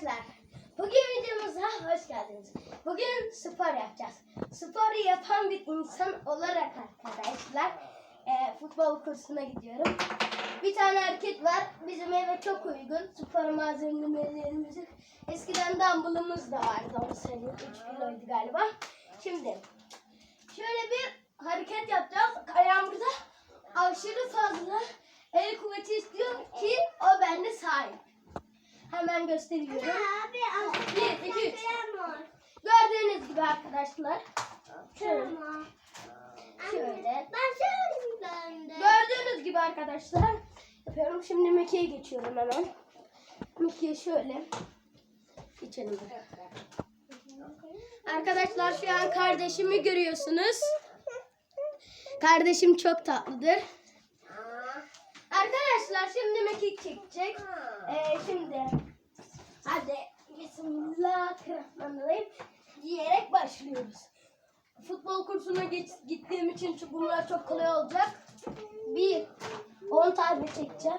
Arkadaşlar bugün videomuza hoş geldiniz. Bugün spor yapacağız. Sporu yapan bir insan olarak arkadaşlar e, futbol kursuna gidiyorum. Bir tane hareket var. Bizim eve çok uygun. Spor malzemelerimizi. Eskiden dumbbellımız da vardı. Onu söyleyeyim. 3 kiloydu galiba. Şimdi şöyle bir Hemen gösteriyorum. Abi. Bir, iki, üç. Gördüğünüz gibi arkadaşlar. Şöyle. Şöyle. Ben söyleyeyim ben de. Gördüğünüz gibi arkadaşlar. Yapıyorum. Şimdi Mickey'e geçiyorum hemen. Mickey'e şöyle. Geçelim. Arkadaşlar şu an kardeşimi görüyorsunuz. Kardeşim çok tatlıdır. Arkadaşlar şimdi Mickey çekecek. Ee, şimdi hadi Bismillahirrahmanirrahim diyerek başlıyoruz. Futbol kursuna geç, gittiğim için bunlar çok kolay olacak. Bir, 10 tane çekeceğim.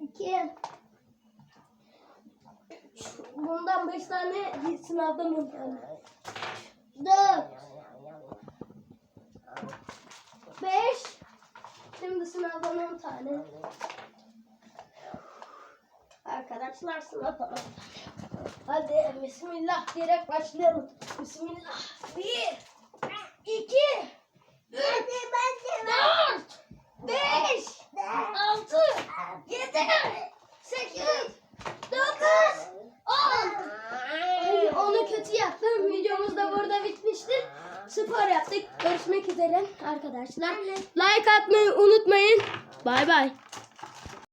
İki, üç, bundan 5 tane sınavdan 10 tane. Dört, beş, şimdi sınavdan 10 tane. Arkadaşlar sınavdan 10 tane. Hadi Bismillah diyerek başlayalım. Bismillah. Bir, iki, üç, dört, beş, altı, yedi, sekiz, dokuz, on. Onu kötü yaptım. Videomuz da burada bitmiştir. Spor yaptık. Görüşmek üzere arkadaşlar. Like atmayı unutmayın. Bay bay.